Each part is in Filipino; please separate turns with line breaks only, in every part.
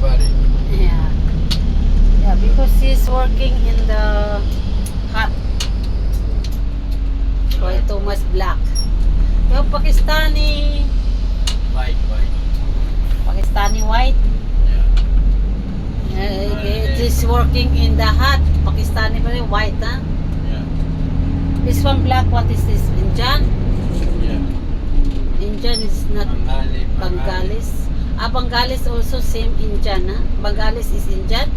Blackberry.
Yeah. Yeah, because she's working in the hut. Too much black? Yung Pakistani,
White, white.
Pakistani white,
Yeah.
uh, it is working in the hut. Pakistani pa rin, white, ha?
Yeah.
This one black, what is this? Indian?
Yeah.
Indian is not
Bengali.
Bengalis. Ah, Bengalis also same Indian, ha? Bengalis is Indian?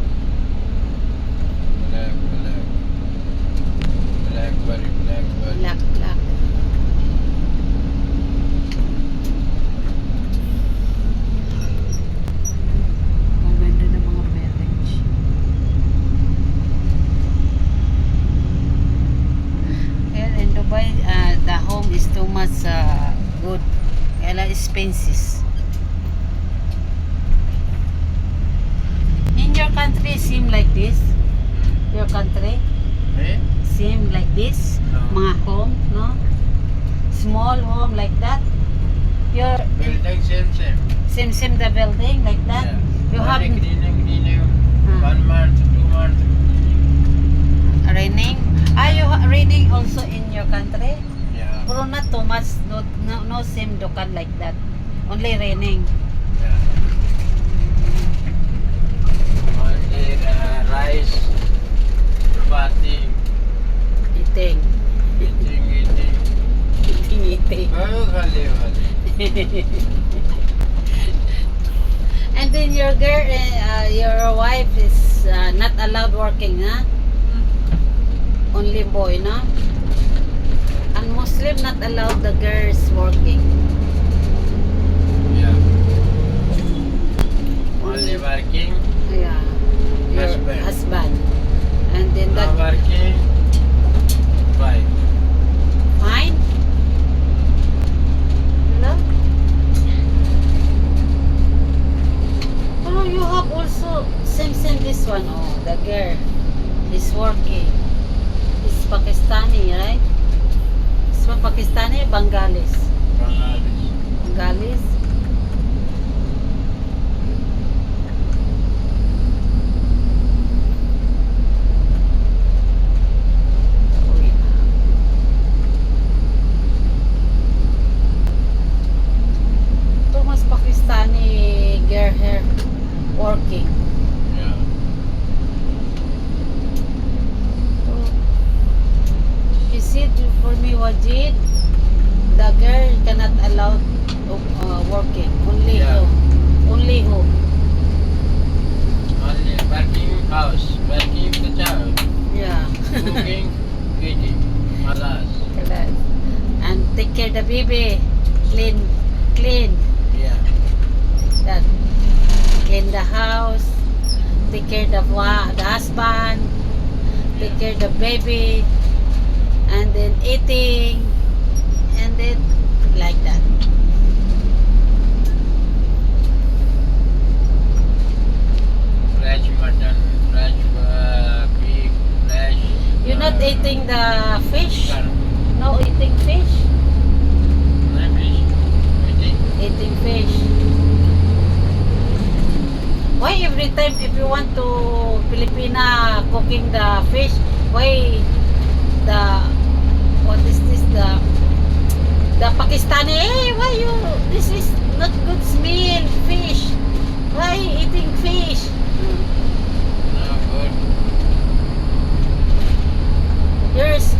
Black, black.
Black, black. Ng mga beverage. Here in Dubai, uh, the home is too much uh, good. Kaya expenses. In your country, seem like this? Your country?
Eh?
Same like this?
No.
Mga home, no? Small home like that? Your
Building same, same.
same same the building like that?
Yeah.
You have
cleaning, cleaning.
Ah.
One month, two months.
raining? Are you raining also in your country?
Yeah.
Pero not too much, no, no, no same dukan like that. Only raining.
Yeah.
And then your girl, uh, your wife is uh, not allowed working, huh? Only boy, no? And Muslim not allowed the girls working.
Yeah. Only working,
Yeah. Your
Husband.
husband. And then
not
that
working, wife.
And take care the baby. Clean, clean.
Yeah.
That clean the house. Take care the the husband. Take care the baby. And then eating. And then like that.
Fresh mutton, fresh uh, pig, fresh.
You're not
uh,
eating the fish?
chicken.
No eating fish?
No fish. Eating.
Eating fish. Why every time if you want to Filipina cooking the fish, why the what is this the the Pakistani hey why you this is not good smell fish. Why eating fish
No good.
Yours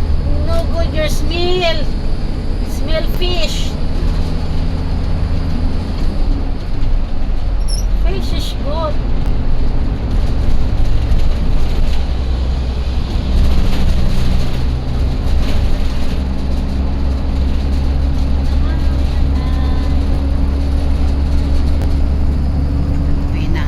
no good your smell smell fish fish is good Uwi na.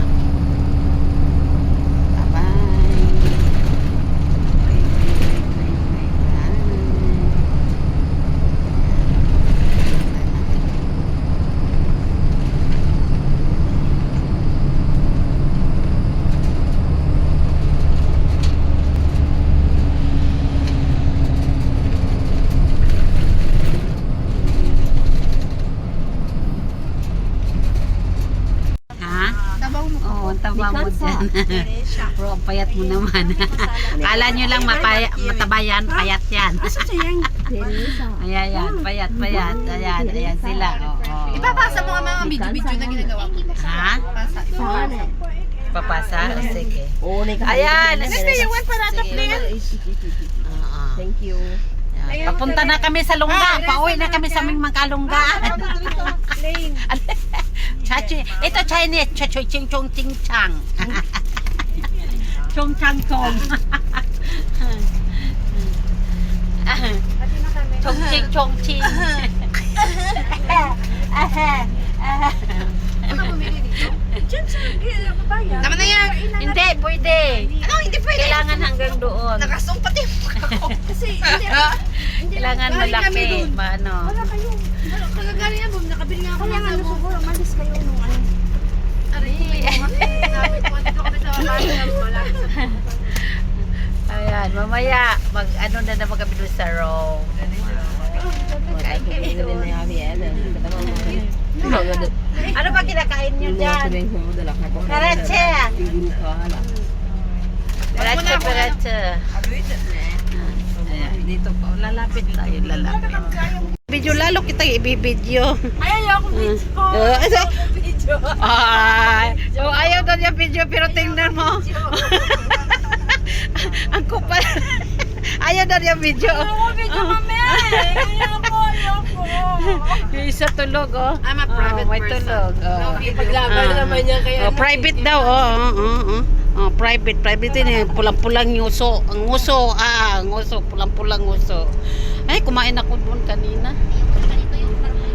Oo, tama mo dyan. Bro, ang payat mo naman. Kala nyo lang mapaya, matabayan, payat yan. Ayan, yan, payat, payat. Ayan, ayan sila. Oo.
Ipapasa mo ang mga video-video na ginagawa ko.
Ha?
Pasa.
Papasa? O, sige.
Oo, na
Ayan.
Nasa yung para
Sige. Oo.
Thank you.
Ayan, Papunta na kami sa Lungga. Pauwi na kami sa aming Mangkalungga. Chachi, ito Chinese. Chachoy ching chong ting chang. chong chang chong. chong ching chong ching.
Tama na yan.
Hindi, pwede.
Ano, hindi pwede.
Kailangan hanggang doon.
Nakasumpat yung ako. Kasi, hindi.
Kailangan malaki. Maano.
Kagagaling yan, nakabili nga ako ng ano siguro, malis kayo nung ano. Aray, sabi ko, dito kami sa babae. Wala sa
Ayan, mamaya, mag ano na naman kami doon sa Rome. Kami. Ano ba kinakain nyo dyan? Pereche! Pereche. Ayan, dito po. Lalapit tayo, lalapit. Video lalo kita ibibideo.
Ayaw ako video.
Uh, so, Ay, so ayaw daw niya video pero tingnan mo. Ang kupal. ayaw daw niya video.
Video kami. Ayoko, ayoko.
Yung isa tulog oh.
I'm a
Oh,
private
may
person.
tulog. Oh.
Paglaban
Ah.
naman niya kaya.
Oh, private daw oh. Oh, oh, oh. Oh, private, private din eh. Pulang-pulang yung uso. Ang uso, ah, ang uso, pulang-pulang uso. Ay, kumain ako doon kanina.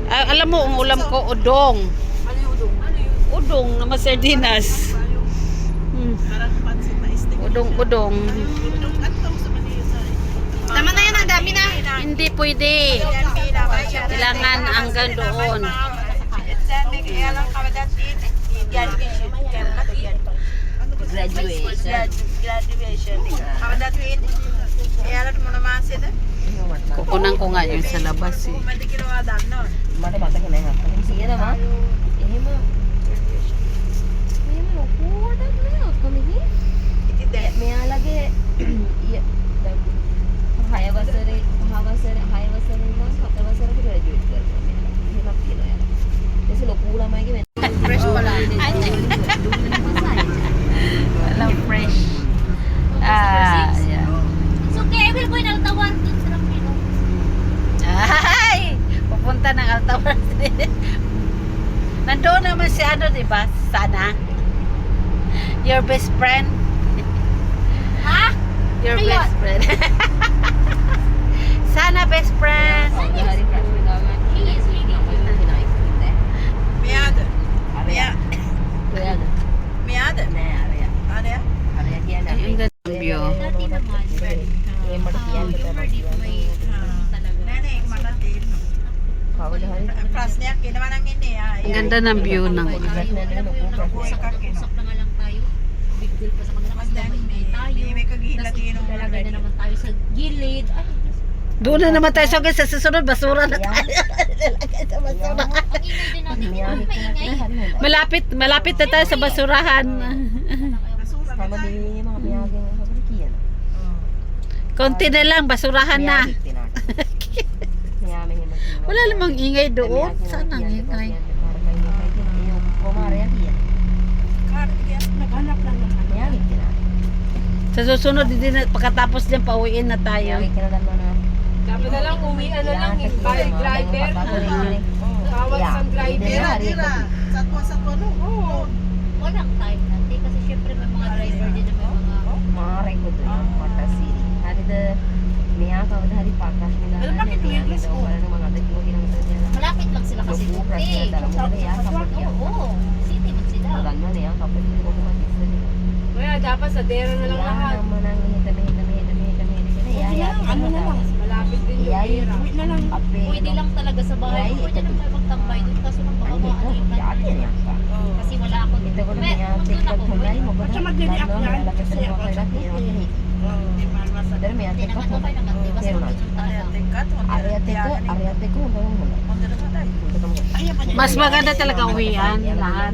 Ah, alam mo, ang ulam ko, udong.
Ano yung udong?
Udong na masardinas. Hmm. Udong, udong.
Tama na yan, ang dami na.
Hindi pwede. Kailangan hanggang doon.
Graduation.
Kukunan ko nga yun graduation. Graduation. Kawada
එයාලට මොන මාසෙද? කොකොනම් කොන් අයින් sa labas eh.
මට කියලා දන්නවද? මට මතක නැහැ. කියනවා. එහෙම එහෙම
ලොකුවට නෑ. Ng Altawan. Nandoon naman si ano, di ba? Sana. Your best friend.
Ha?
Your
Ayun.
best friend. Sana best friend.
hari fresh में
tayo sa gilid. Ay,
Doon na naman tayo sa sa susunod basura na tayo. Sa basura. Malapit, malapit na tayo sa basurahan. Konti na lang, basurahan na. Wala namang ingay doon. Saan ang ingay? Sa susunod, hindi na, pagkatapos dyan, pauwiin na tayo.
Dapat na lang uwi, ano lang, by driver. Tawag sa driver. Satwa, satwa, no? Oo.
Walang time natin kasi syempre may mga driver din na may mga
Maaari ko to yung kota city. Hari de Mia ka dari pakas nila.
Pero bakit weird dress ko?
Wala nang mga tagyo ginang sa nila.
malapit lang sila kasi
na mo ya kapag ya.
Oo, city man sila.
Tagal na niya kapag hindi ko kumatis na nila.
Kaya dapat sa dera na lang
Kaya
lahat.
naman ang hita-hita-hita-hita-hita sila. Ya, ya.
Ano na lang, malapit din yung dera.
uwi na lang.
Pwede lang talaga sa bahay.
Ay,
Pwede tayo magtambay doon kaso nang baka
Ano
maano yung. Kasi wala ako
Ito ko na
nandun
tiktok
ako,
kulay mo ba?
Basta magdi-react
Lalo,
yan. Kasi ako sa.
Pero may ate ko. na.
mga talaga.
Ariate ko, ariate ko.
Mas maganda talaga uwian lahat.